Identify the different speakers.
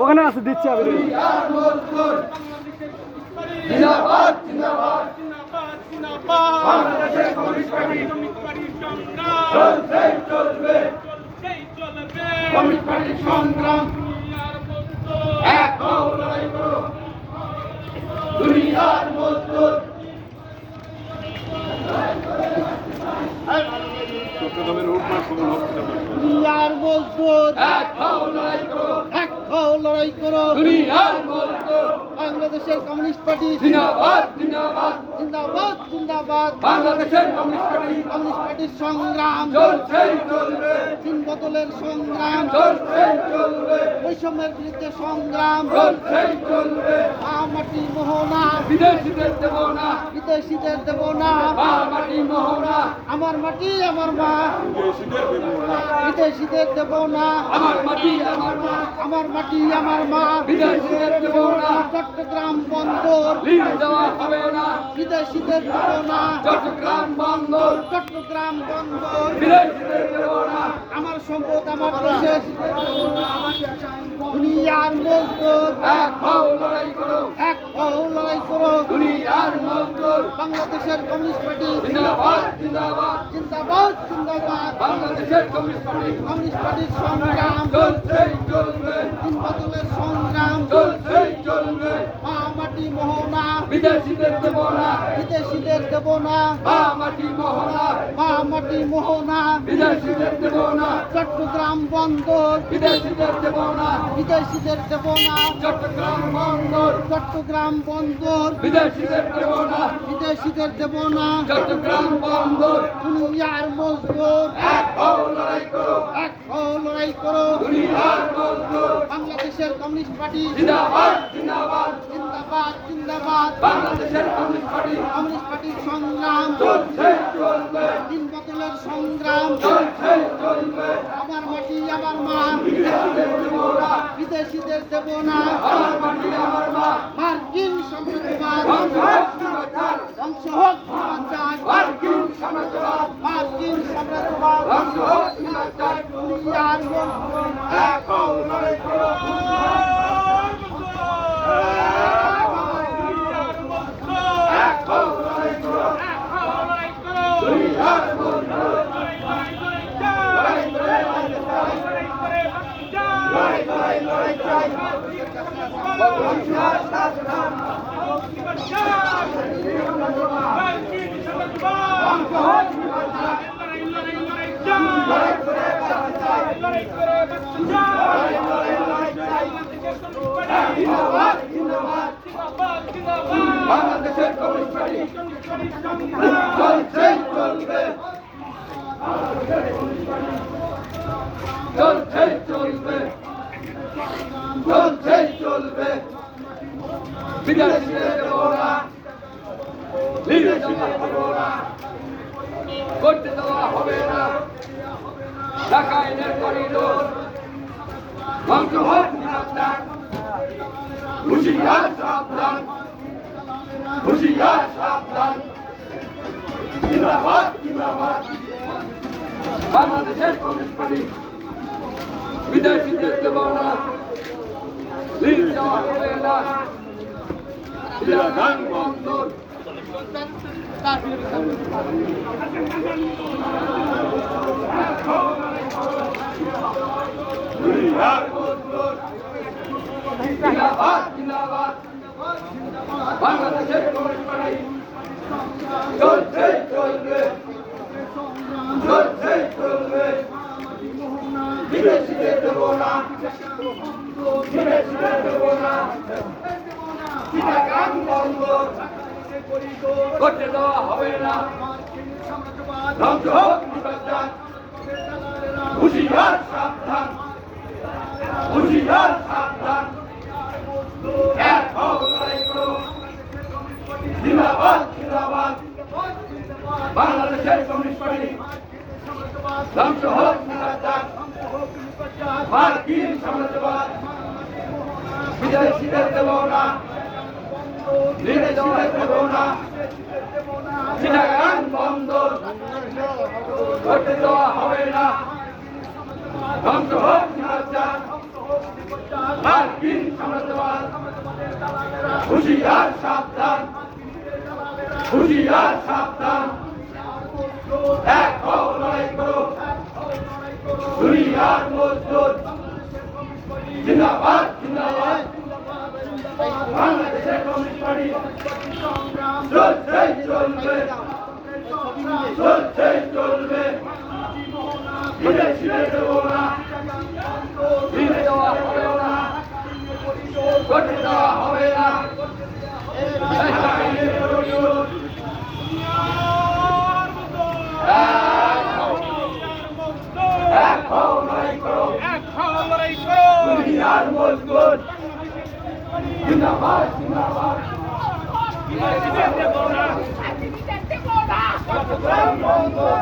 Speaker 1: ওখানে আছে দিচ্ছি আমি
Speaker 2: সংগ্রাম। দুনিয়ার
Speaker 3: মজদুর এক হও লড়াই করো।
Speaker 4: এক হও লড়াই করো।
Speaker 3: দুনিয়ার মজদুর
Speaker 4: বাংলাদেশের কমিউনিস্ট পার্টি
Speaker 3: জিন্দাবাদ জিন্দাবাদ।
Speaker 4: জিন্দাবাদ জিন্দাবাদ।
Speaker 3: বাংলাদেশের কমিউনিস্ট পার্টি।
Speaker 4: কমিউনিস্ট পার্টির সংগ্রাম।
Speaker 3: চলছে চলবে।
Speaker 4: দিন বদলের সংগ্রাম।
Speaker 3: চলছে চলবে।
Speaker 4: বৈষম্যের বিরুদ্ধে সংগ্রাম।
Speaker 3: চলছে চলবে।
Speaker 4: মা মাটি মোহনা।
Speaker 3: বিদেশিদের দেব না।
Speaker 4: বিদেশিদের দেব না।
Speaker 3: মা মাটি মোহনা।
Speaker 4: আমার মাটি আমার মা। বিদেশিদের দেব না।
Speaker 3: আমার মাটি আমার মা।
Speaker 4: আমার মাটি আমার মা।
Speaker 3: বিদেশিদের দেব না।
Speaker 4: চট্টগ্রাম বন্দর।
Speaker 3: দেওয়া হবে না।
Speaker 4: বিদেশিদের দেব না।
Speaker 3: চট্টগ্রাম বন্দর।
Speaker 4: চট্টগ্রাম বন্দর।
Speaker 3: বিদেশিদের দেব না।
Speaker 4: আমার সম্পদ আমার দেশের দুনিয়ার মজদুর।
Speaker 3: এক হও লড়াই করো।
Speaker 4: এক হও লড়াই করো।
Speaker 3: দুনিয়ার মঙ্গল
Speaker 4: বাংলাদেশের কমিউনিস্ট পার্টি
Speaker 3: জিন্দাবাদ জিন্দাবাদ
Speaker 4: জিন্দাবাদ জিন্দাবাদ।
Speaker 3: বাংলাদেশের কমিউনিস্ট পার্টি।
Speaker 4: কমিউনিস্ট পার্টির সংগ্রাম
Speaker 3: চলছে চলবে
Speaker 4: দিন বদলের সংগ্রাম
Speaker 3: চলছে। বিদেশিদের দেব না।
Speaker 4: বিদেশিদের দেব না।
Speaker 3: মা মাটি মোহনা।
Speaker 4: মা মাটি মোহনা।
Speaker 3: বিদেশিদের দেব না।
Speaker 4: চট্টগ্রাম বন্দর।
Speaker 3: বিদেশিদের দেব না।
Speaker 4: বিদেশিদের দেব না।
Speaker 3: চট্টগ্রাম বন্দর।
Speaker 4: চট্টগ্রাম বন্দর।
Speaker 3: বিদেশিদের দেব না।
Speaker 4: বিদেশিদের দেব না।
Speaker 3: চট্টগ্রাম বন্দর।
Speaker 4: দুনিয়ার মজদুর।
Speaker 3: এক হও লড়াই করো।
Speaker 4: এক হও লড়াই করো।
Speaker 3: দুনিয়ার মজদুর।
Speaker 4: বাংলাদেশের কমিউনিস্ট পার্টি।
Speaker 3: জিন্দাবাদ জিন্দাবাদ।
Speaker 4: জিন্দাবাদ জিন্দাবাদ।
Speaker 3: বাংলাদেশের কমিউনিস্ট পার্টি।
Speaker 4: কমিউনিস্ট পার্টির সংগ্রাম।
Speaker 3: চলছে চলবে।
Speaker 4: দিন বদলের সংগ্রাম।
Speaker 3: চলছে চলবে।
Speaker 4: আমার মাটি আমার মা।
Speaker 3: বিদেশিদের দেব না।
Speaker 4: বিদেশিদের দেব না।
Speaker 3: আমার মাটি আমার মা।
Speaker 4: মার্কিন সাম্রাজ্যবাদ
Speaker 3: ধ্বংস হোক সমাচার মার্কিন সমাজবাদ।
Speaker 4: মার্কিন সাম্রাজ্যবাদ
Speaker 3: ধ্বংস হোক সমাচার
Speaker 4: দুনিয়ার
Speaker 3: এক হও লড়াই করো এক হও লড়াই করো দুনিয়ার মজদুর লড়াই করে লড়াই লড়াই লড়াই চাই বংশীহার শাসন ধ্বংস হোক সমাচার লড়াই করে চাই লড়াই লড়াই লড়াই চাই জিন্দাবাদ জিন্দাবাদ। বাংলাদেশের কমিউনিস্ট পার্টি। চলবে চলছে। চলবে চলবে বিদেশিদের দেব না করতে দেওয়া হবে না। ঢাকা আইনের করিডোর ধ্বংস হুশিয়ার সাবধান হুশিয়ার সাবধান জিন্দাবাদ জিন্দাবাদ বাংলাদেশের কমিউনিস্ট পার্টি বিদেশিদের দেব না বন্দর জিন্দাবাদ জিন্দাবাদ বাংলাদেশের পার্টি। চলছে, চলবে। চলছে, চলবে। বিদেশিদের দেব ধ্বংস হোক, নির্বাচন। হুশিয়ার, সাবধান। হুশিয়ার সাবধান এক হও লড়াই করো জিন্দাবাদ জিন্দাবাদ। বাংলাদেশের কমিউনিস্ট পার্টি। ধ্বংস হোক নির্বাচন মার্কিন সাম্রাজ্যবাদ বিদেশিদের দেব না। বিদেশিদের দেব না। চিটাগাং বন্দর করতে দেওয়া হবে না। ধ্বংস হোক নির্বাচন সাম্রাজ্যবাদ হুশিয়ার সাবধান। হুশিয়ার সাবধান। এক হও, লড়াই করো। দুনিয়ার মজদুর। জিন্দাবাদ জিন্দাবাদ। বাংলাদেশের কমিউনিস্ট পার্টি। হবে না আইনের পরিশোধ এক হও লড়াই করো দুনিয়ার মজদুর জিন্দাবাদ জিন্দাবাদ
Speaker 1: বন্দর